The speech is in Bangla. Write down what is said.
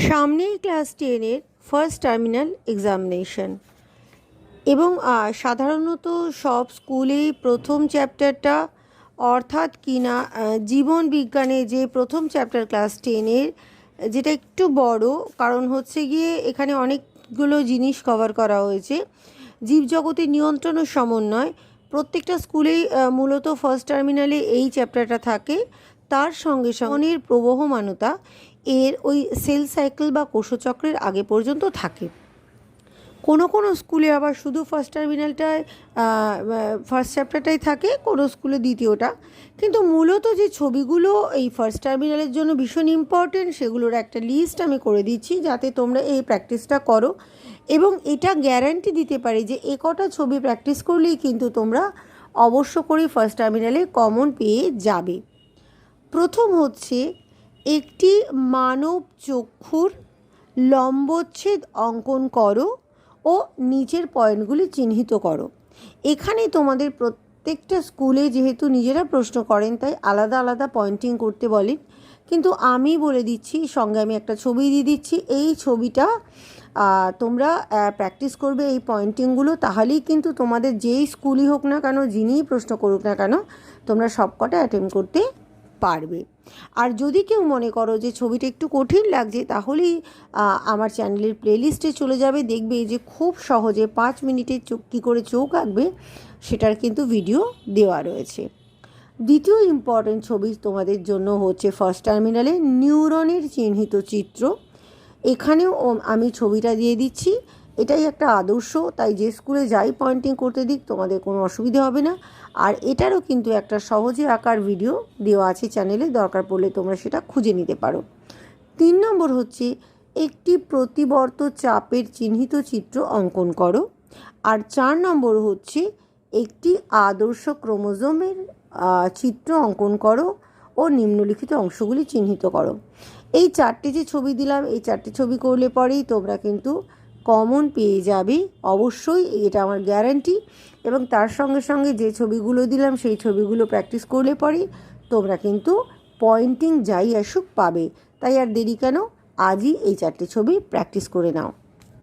সামনেই ক্লাস টেনের ফার্স্ট টার্মিনাল এক্সামিনেশন এবং সাধারণত সব স্কুলেই প্রথম চ্যাপ্টারটা অর্থাৎ কিনা জীবন বিজ্ঞানে যে প্রথম চ্যাপ্টার ক্লাস টেনের যেটা একটু বড়, কারণ হচ্ছে গিয়ে এখানে অনেকগুলো জিনিস কভার করা হয়েছে। জীবজগতের নিয়ন্ত্রণ ও সমন্বয়, প্রত্যেকটা স্কুলেই মূলত ফার্স্ট টার্মিনালে এই চ্যাপ্টারটা থাকে। তার সঙ্গে সঙ্গে প্রবহমানতা এর ওই সেল সাইকেল বা কোষচক্রের আগে পর্যন্ত থাকে। কোনো কোনো স্কুলে আবার শুধু ফার্স্ট টার্মিনালটায় ফার্স্ট চ্যাপ্টারটাই থাকে, কোনো স্কুলে দ্বিতীয়টা। কিন্তু মূলত যে ছবিগুলো এই ফার্স্ট টার্মিনালের জন্য ভীষণ ইম্পর্টেন্ট সেগুলোর একটা লিস্ট আমি করে দিচ্ছি যাতে তোমরা এই প্র্যাকটিসটা করো। এবং এটা গ্যারান্টি দিতে পারি যে এ কটা ছবি প্র্যাকটিস করলেই কিন্তু তোমরা অবশ্য করেই ফার্স্ট টার্মিনালে কমন পেয়ে যাবে। প্রথম হচ্ছে একটি মানব চক্ষুর লম্বচ্ছেদ অঙ্কন করো ও নিচের পয়েন্টগুলি চিহ্নিত করো। এখানে তোমাদের প্রত্যেকটা স্কুলে যেহেতু নিজেরা প্রশ্ন করেন, তাই আলাদা আলাদা পয়েন্টিং করতে বলেন। কিন্তু আমি বলে দিচ্ছি সঙ্গে আমি একটা ছবি দিয়ে দিচ্ছি। এই ছবিটা তোমরা প্র্যাকটিস করবে এই পয়েন্টিংগুলো, তাহলেই কিন্তু তোমাদের যেই স্কুলই হোক না কেন, যিনিই প্রশ্ন করুক না কেন, তোমরা সবকটা অ্যাটেম্প করতে পারবে। আর যদি কেউ মনে করো যে ছবিটা একটু কঠিন লাগছে, তাহলেই আমার চ্যানেলের প্লেলিস্টে চলে যাবে, দেখবে যে খুব সহজে পাঁচ মিনিটের চোখ কী করে চোখ আঁকবে, সেটার কিন্তু ভিডিও দেওয়া রয়েছে। দ্বিতীয় ইম্পর্টেন্ট ছবি তোমাদের জন্য হচ্ছে ফার্স্ট টার্মিনালে নিউরনের চিহ্নিত চিত্র। এখানেও আমি ছবিটা দিয়ে দিচ্ছি। এটাই একটা আদর্শ, তাই যে স্কুলে যাই পয়েন্টিং করতে দিক, তোমাদের কোনো অসুবিধে হবে না। আর এটারও কিন্তু একটা সহজে আঁকার ভিডিও দেওয়া আছে চ্যানেলে দরকার পড়লে তোমরা সেটা খুঁজে নিতে পারো। তিন নম্বর হচ্ছে, একটি প্রতিবর্ত চাপের চিহ্নিত চিত্র অঙ্কন করো। আর চার নম্বর হচ্ছে, একটি আদর্শ ক্রোমোজোমের চিত্র অঙ্কন করো ও নিম্নলিখিত অংশগুলি চিহ্নিত করো। এই চারটে যে ছবি দিলাম, এই চারটে ছবি করলে পরেই তোমরা কিন্তু কমন পেয়ে যাবে, অবশ্যই এটা আমার গ্যারান্টি এবং তার সঙ্গে সঙ্গে যে ছবিগুলো দিলাম সেই ছবিগুলো প্র্যাকটিস করলে পরে তোমরা কিন্তু পয়েন্টিং যাই আসুক পাবে। তাই আর দেরি কেন? আজই এই চারটে ছবি প্র্যাকটিস করে নাও।